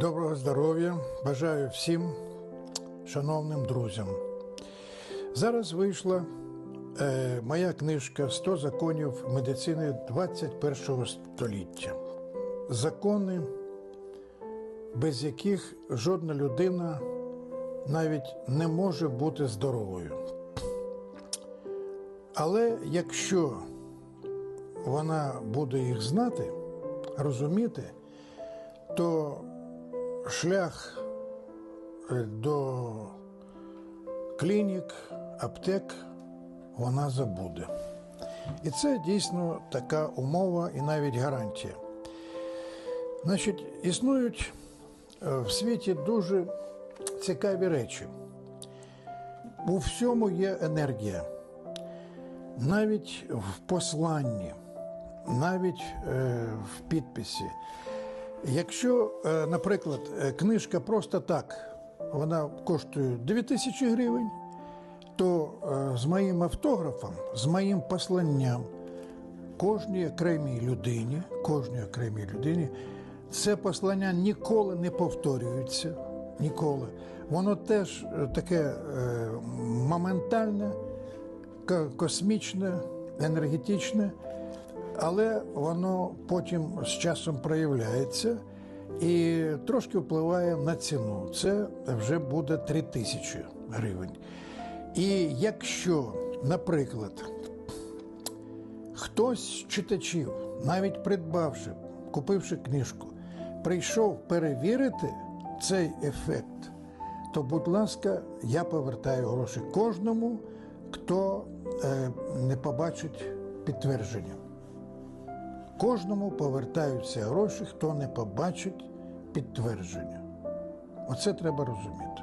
Доброго здоров'я! Бажаю всім шановним друзям. Зараз вийшла е, моя книжка «100 законів медицини 21 століття. Закони, без яких жодна людина навіть не може бути здоровою. Але якщо вона буде їх знати, розуміти, то шлях е, до клінік, аптек вона забуде. І це дійсно така умова і навіть гарантія. Значить, існують е, в світі дуже цікаві речі. У всьому є енергія, навіть в посланні, навіть е, в підписі. Якщо, е, наприклад, е, книжка просто так, вона коштує 2000 гривень, то е, з моїм автографом, з моїм посланням кожній окремій людині, кожній окремій людині, це послання ніколи не повторюється. Ніколи. Воно теж таке моментальне, космічне, енергетичне, але воно потім з часом проявляється і трошки впливає на ціну. Це вже буде 3 тисячі гривень. І якщо, наприклад, хтось з читачів, навіть придбавши, купивши книжку, прийшов перевірити цей ефект, то, будь ласка, я повертаю гроші кожному, хто е, не побачить підтвердження. Кожному повертаються гроші, хто не побачить підтвердження. Оце треба розуміти.